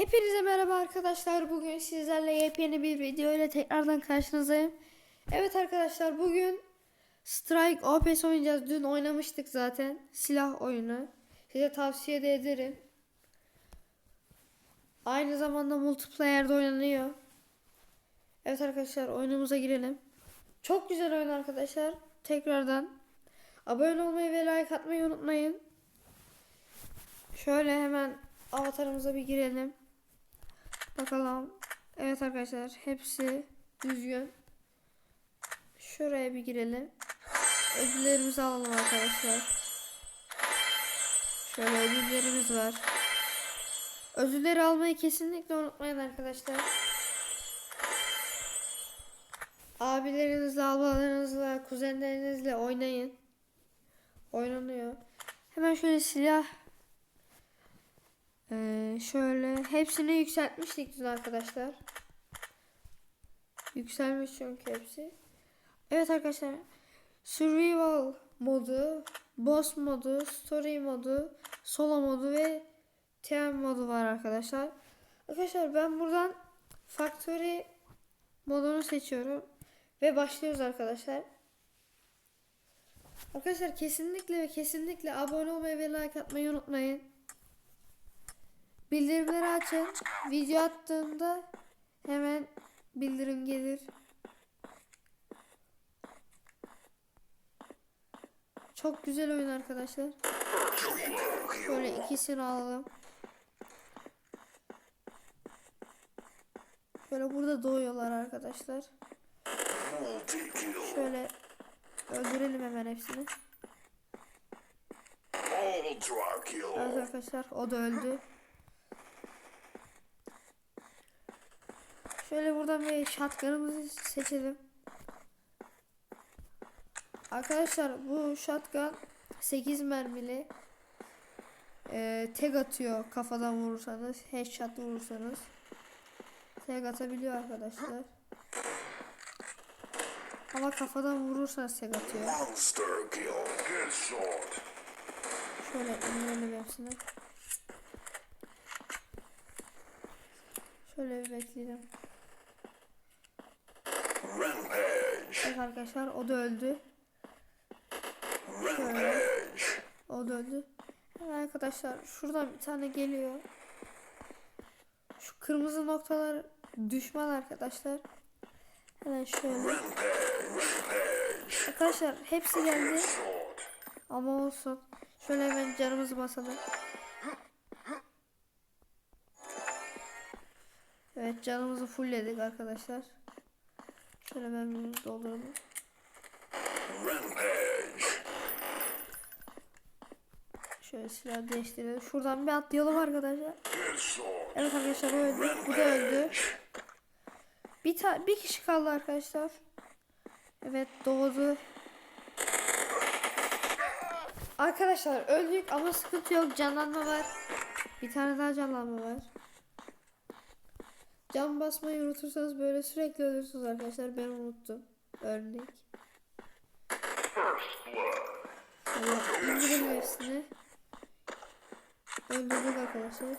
Hepinize merhaba arkadaşlar. Bugün sizlerle yepyeni bir video ile tekrardan karşınızdayım. Evet arkadaşlar bugün Strike OPS oynayacağız. Dün oynamıştık zaten. Silah oyunu. Size tavsiye de ederim. Aynı zamanda multiplayer'de oynanıyor. Evet arkadaşlar oyunumuza girelim. Çok güzel oyun arkadaşlar. Tekrardan abone olmayı ve like atmayı unutmayın. Şöyle hemen avatarımıza bir girelim. Bakalım. Evet arkadaşlar hepsi düzgün. Şuraya bir girelim. Ödüllerimizi alalım arkadaşlar. Şöyle ödüllerimiz var. Ödülleri almayı kesinlikle unutmayın arkadaşlar. Abilerinizle, ablalarınızla, kuzenlerinizle oynayın. Oynanıyor. Hemen şöyle silah ee, şöyle hepsini yükseltmiştik dün arkadaşlar. Yükselmiş çünkü hepsi. Evet arkadaşlar. Survival modu, boss modu, story modu, solo modu ve TM modu var arkadaşlar. Arkadaşlar ben buradan factory modunu seçiyorum ve başlıyoruz arkadaşlar. Arkadaşlar kesinlikle ve kesinlikle abone olmayı ve like atmayı unutmayın. Bildirimleri açın. Video attığımda hemen bildirim gelir. Çok güzel oyun arkadaşlar. Şöyle ikisini alalım. Şöyle burada doğuyorlar arkadaşlar. Şöyle öldürelim hemen hepsini. Arkadaşlar o da öldü. Şöyle buradan bir shotgun'ımızı seçelim. Arkadaşlar bu shotgun 8 mermili. Ee, tek atıyor kafadan vurursanız. Headshot vurursanız. Tek atabiliyor arkadaşlar. Ama kafadan vurursanız tek atıyor. Şöyle indirelim hepsini. Şöyle bir bekleyelim. Evet arkadaşlar o da öldü. Rampage. O da öldü. Evet arkadaşlar şuradan bir tane geliyor. Şu kırmızı noktalar düşman arkadaşlar. Hemen şöyle. Arkadaşlar hepsi geldi ama olsun. Şöyle hemen canımızı basalım. Evet canımızı fullledik arkadaşlar. Şöyle ben bunu dolduralım. Şöyle silah değiştirelim. Şuradan bir atlayalım arkadaşlar. Evet arkadaşlar o öldü. Bu da öldü. Bir ta bir kişi kaldı arkadaşlar. Evet doğdu. Arkadaşlar öldük ama sıkıntı yok. Canlanma var. Bir tane daha canlanma var. Can basmayı unutursanız böyle sürekli ölürsünüz arkadaşlar. Ben unuttum. Örnek. Allah indirelim hepsini. Öldürdük arkadaşlar.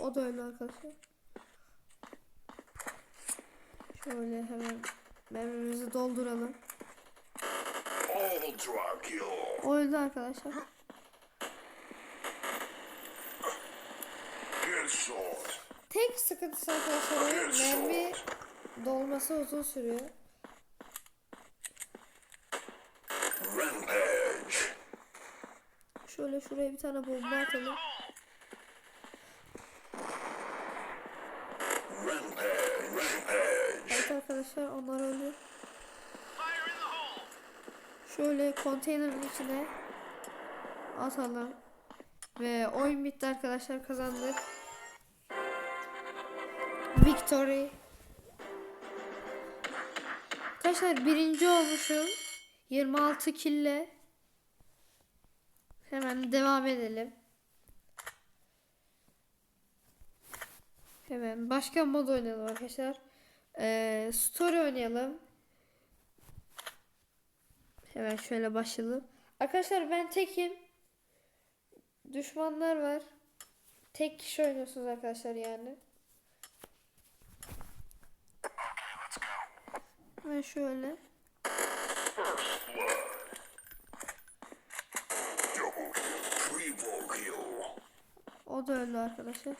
O da öldü arkadaşlar. Şöyle hemen mermimizi dolduralım. O öldü arkadaşlar. Headshot. Tek sıkıntısı arkadaşlar oyun mermi dolması uzun sürüyor. Şöyle şuraya bir tane bomba atalım. Evet arkadaşlar onlar öldü. Şöyle konteynerin içine atalım. Ve oyun bitti arkadaşlar kazandık. Victory. Arkadaşlar birinci olmuşum. 26 kille. Hemen devam edelim. Hemen başka mod oynayalım arkadaşlar. Ee, story oynayalım. Hemen şöyle başlayalım. Arkadaşlar ben tekim. Düşmanlar var. tek kişi oynuyorsunuz arkadaşlar yani. Ve şöyle. O da öldü arkadaşlar.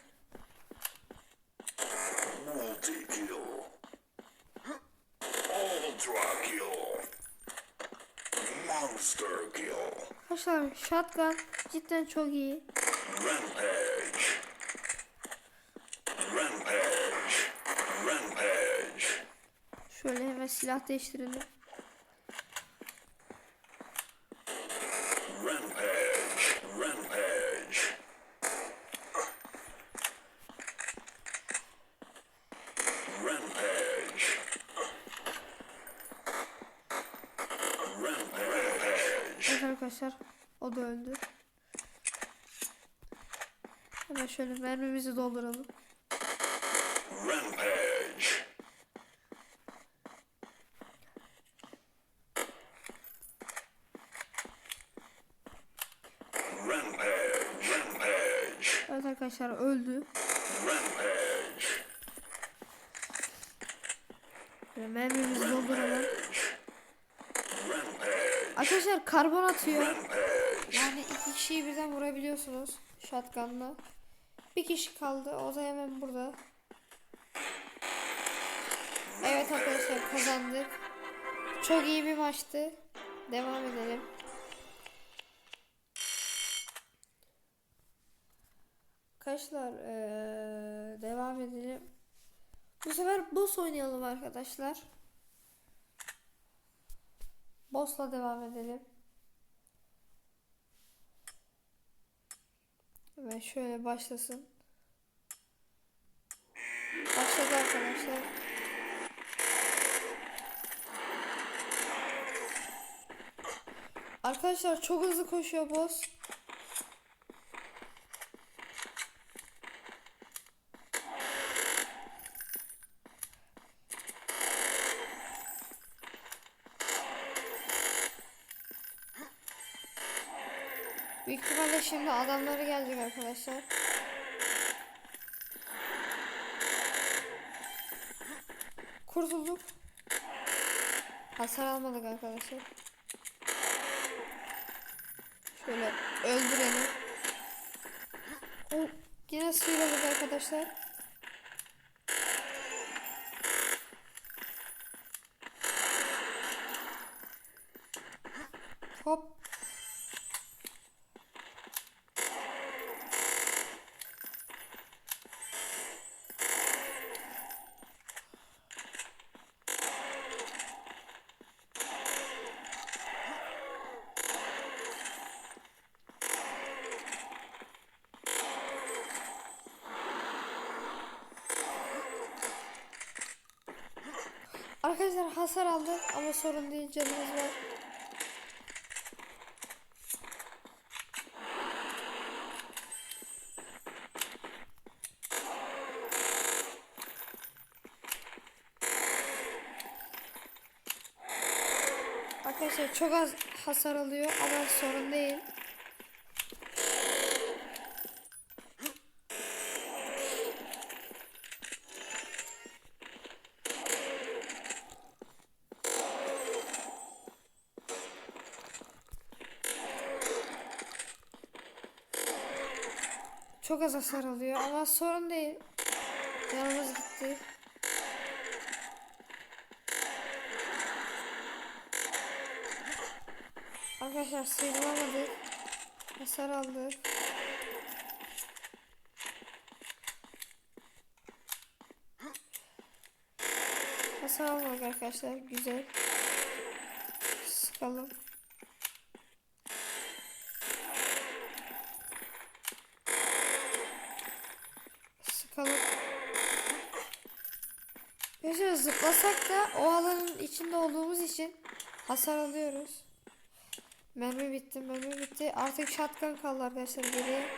Arkadaşlar shotgun cidden çok iyi. Rampage. Rampage. Şöyle hemen silah değiştirelim. Evet arkadaşlar o da öldü. Hemen şöyle mermimizi dolduralım. Rampage. Rampage. Rampage. Evet arkadaşlar öldü. Mermimizi dolduralım. Arkadaşlar karbon atıyor. Yani iki kişiyi birden vurabiliyorsunuz shotgunla. Bir kişi kaldı. O da hemen burada. Evet arkadaşlar kazandık. Çok iyi bir maçtı. Devam edelim. Arkadaşlar eee, devam edelim. Bu sefer boss oynayalım arkadaşlar. Boss'la devam edelim. Ve şöyle başlasın. Başladı arkadaşlar. Arkadaşlar çok hızlı koşuyor boss. Büyük ihtimalle şimdi adamları gelecek arkadaşlar. Kurtulduk. Hasar almadık arkadaşlar. Şöyle öldürelim. O yine sıyrıldık arkadaşlar. Hop. Arkadaşlar hasar aldı ama sorun değil canımız var. Arkadaşlar çok az hasar alıyor ama sorun değil. Çok az hasar alıyor ama sorun değil. Yanımız gitti. Arkadaşlar sıyrılamadık. Hasar aldık. Hasar almadık arkadaşlar. Güzel. Sıkalım. Arkadaşlar zıplasak da o alanın içinde olduğumuz için hasar alıyoruz. Mermi bitti, mermi bitti. Artık shotgun kaldı arkadaşlar geriye.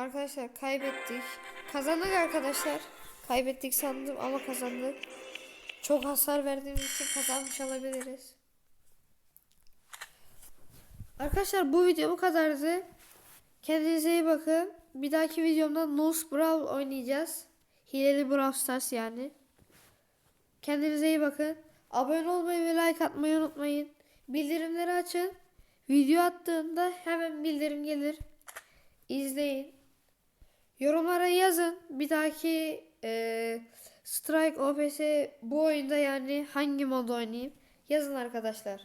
Arkadaşlar kaybettik. Kazandık arkadaşlar. Kaybettik sandım ama kazandık. Çok hasar verdiğimiz için kazanmış olabiliriz. Arkadaşlar bu video bu kadardı. Kendinize iyi bakın. Bir dahaki videomda Nose Brawl oynayacağız. Hileli Brawl Stars yani. Kendinize iyi bakın. Abone olmayı ve like atmayı unutmayın. Bildirimleri açın. Video attığımda hemen bildirim gelir. İzleyin. Yorumlara yazın. Bir dahaki eee, Strike OPS bu oyunda yani hangi mod oynayayım? Yazın arkadaşlar.